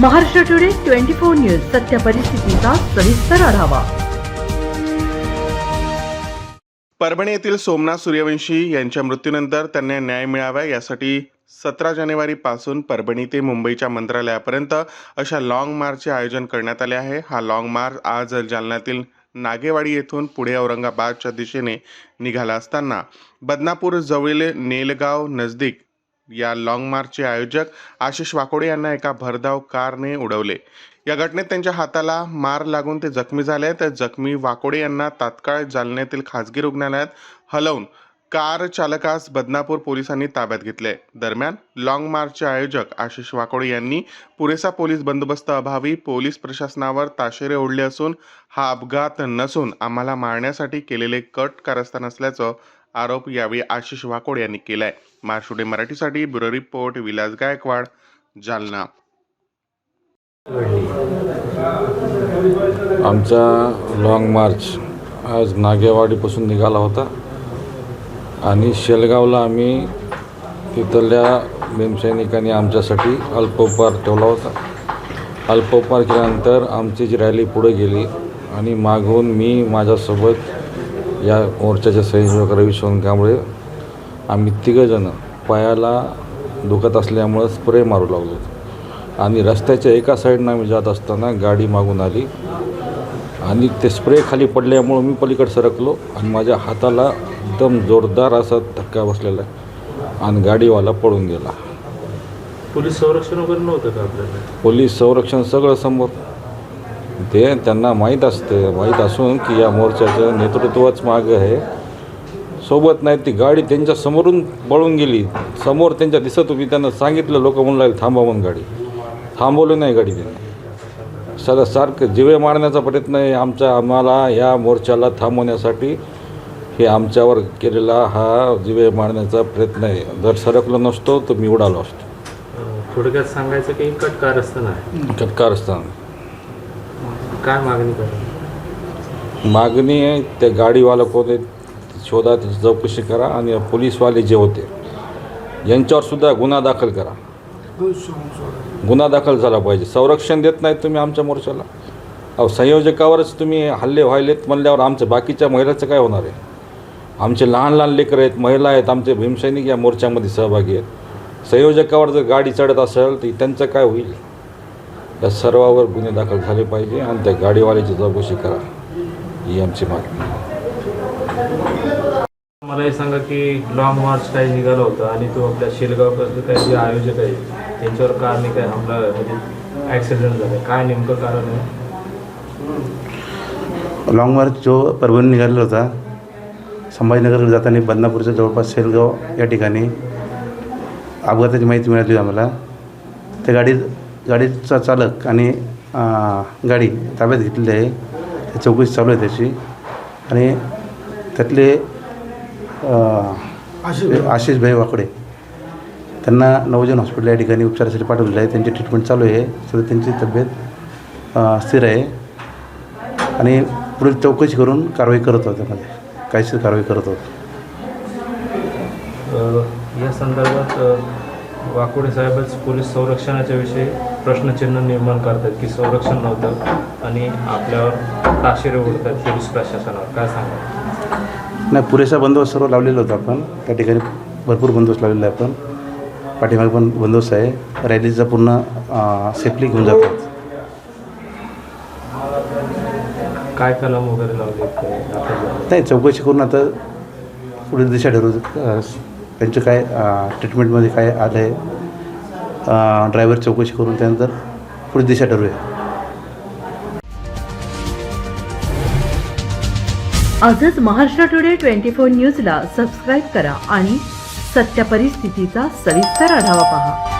Maharashtra today twenty four news सत्य परिस्थितीचा सविस्तर आढावा. परभणी येथील सोमनाथ सूर्यवंशी यांच्या मृत्यूनंतर त्यांना न्याय मिळावा यासाठी सतरा जानेवारीपासून परभणी ते मुंबईच्या मंत्रालयापर्यंत अशा लाँग मार्चचे आयोजन करण्यात आले आहे. हा लाँग मार्च आज जालन्यातील नागेवाडी येथून पुढे औरंगाबादच्या दिशेने निघाला असताना बदनापूर जवळील नेलगाव नजदीक या लाँग मार्चचे आयोजक आशिष वाकोडे यांना एका भरधाव कारने उडवले. या घटनेत त्यांच्या हाताला मार लागून ते जखमी झाले तर जखमी वाकोडे यांना तात्काळ जालन्यातील खासगी रुग्णालयात हलवून कार चालकास बदनापूर पोलिसांनी ताब्यात घेतले. दरम्यान लाँग मार्चचे आयोजक आशिष वाकोडे यांनी पुरेसा पोलीस बंदोबस्त अभावी पोलीस प्रशासनावर ताशेरे ओढले असून हा अपघात नसून आम्हाला मारण्यासाठी केलेले कट कारस्थान असल्याचं आरोप यावेळी आशिष वाकोड यांनी केलाय. मार्शुडे मराठीसाठी ब्युरो रिपोर्ट विलास गायकवाड जालना. आमचा लाँग मार्च आज नागेवाडीपासून निघाला होता. आणि शेलगावला आम्ही तिथल्या भीमसैनिकांनी आमच्यासाठी अल्पोपहार ठेवला होता. अल्पोपहार केल्यानंतर आमची जी रॅली पुढे गेली आणि मागून मी माझ्यासोबत या मोर्चाचे संयोजक रवी कांबळे आम्ही तिघंजणं पायाला दुखत असल्यामुळं स्प्रे मारू लागलो. आणि रस्त्याच्या एका साईडनं आम्ही जात असताना गाडी मागून आली. आणि ते स्प्रे खाली पडल्यामुळं मी पलीकडे सरकलो आणि माझ्या हाताला एकदम जोरदार असा धक्का बसलेला आहे आणि गाडीवाला पळून गेला. पोलीस संरक्षण वगैरे नव्हतं का आपल्याला पोलीस संरक्षण सगळं समोर ते त्यांना माहीत असते माहीत असून की या मोर्चाचं नेतृत्वच मागं आहे. सोबत नाही ती गाडी त्यांच्या समोरून पळून गेली. समोर त्यांच्या दिसत होती त्यांना सांगितलं लोक म्हणून लागले थांबा म्हणून गाडी. थांबवली नाही गाडी त्यांनी. सदा सारखं जिवे मारण्याचा प्रयत्न आहे आमचा आम्हाला या मोर्चाला थांबवण्यासाठी. हे आमच्यावर केलेला हा जिवे मारण्याचा प्रयत्न आहे. जर सरकलो नसतो तर मी उडालो असतो. थोडक्यात सांगायचं की कट कारस्थान आहे. चटकारस्थान काय मागणी करा? मागणी आहे त्या गाडीवाला कोण आहे शोधा त्याची चौकशी करा आणि पोलीसवाले जे होते यांच्यावर सुद्धा गुन्हा दाखल करा. गुन्हा दाखल झाला पाहिजे. संरक्षण देत नाही तुम्ही आमच्या मोर्चाला. अहो संयोजकावरच तुम्ही हल्ले व्हायलेत म्हणल्यावर आमच्या बाकीच्या महिलाचं काय होणार आहे? आमचे लहान लहान लेकरं आहेत महिला आहेत आमचे भीमसैनिक या मोर्चामध्ये सहभागी आहेत. संयोजकावर जर गाडी चढत असेल तर त्यांचं काय होईल? या सर्वावर गुन्हे दाखल झाले पाहिजे आणि त्या गाडीवाल्याची चौकशी करा ही आमची मागणी मला हे सांगा की लॉंग मार्च काही निघाला होता आणि तो आपल्या शेलगावकडचे काही जे आयोजक आहे त्यांच्यावर कारने काय हमला म्हणजे ॲक्सिडेंट झाला. काय नेमकं कारण आहे? लाँग मार्च जो परभणी निघालेला होता संभाजीनगरकडे जाताना बदनापूरच्या जवळपास सेलगाव या ठिकाणी अपघाताची माहिती मिळाली आम्हाला. त्या गाडी गाडीचा चालक आणि गाडी ताब्यात घेतलेली आहे. त्या चौकशी चालू आहे त्याची. आणि त्यातले आशिष भाई. वाकडे. त्यांना नवजन हॉस्पिटल या ठिकाणी उपचारासाठी पाठवलेलं आहे. त्यांची ट्रीटमेंट चालू आहे. सध्या त्यांची तब्येत स्थिर आहे. आणि पुढील चौकशी करून कारवाई करत होतो त्यामध्ये कायदेशीर कारवाई करत होतो या संदर्भात वाकोडे साहेबच पोलीस संरक्षणाच्या विषयी प्रश्नचिन्ह निर्माण करतात की संरक्षण नव्हतं आणि आपल्यावर ताशेरे उडतात पोलीस प्रशासनावर. काय सांगा नाही पुरेसा बंदोबस्त सर्व लावलेला होता आपण. त्या ठिकाणी भरपूर बंदोबस्त लावलेला आहे आपण. पाठीमागे पण बंदोबस्त आहे. रॅलीचा पूर्ण सेफली घेऊन जातात. काय कलम वगैरे लावले नाही चौकशी करून आता पुढील दिशा ठरवू त्यांचं काय ट्रीटमेंटमध्ये काय आलं आहे ड्रायव्हर चौकशी करून त्यानंतर पुढे दिशा ठरवूया. आजच महाराष्ट्र टुडे ट्वेंटी फोर न्यूजला सबस्क्राईब करा आणि सत्य परिस्थितीचा सविस्तर आढावा पहा.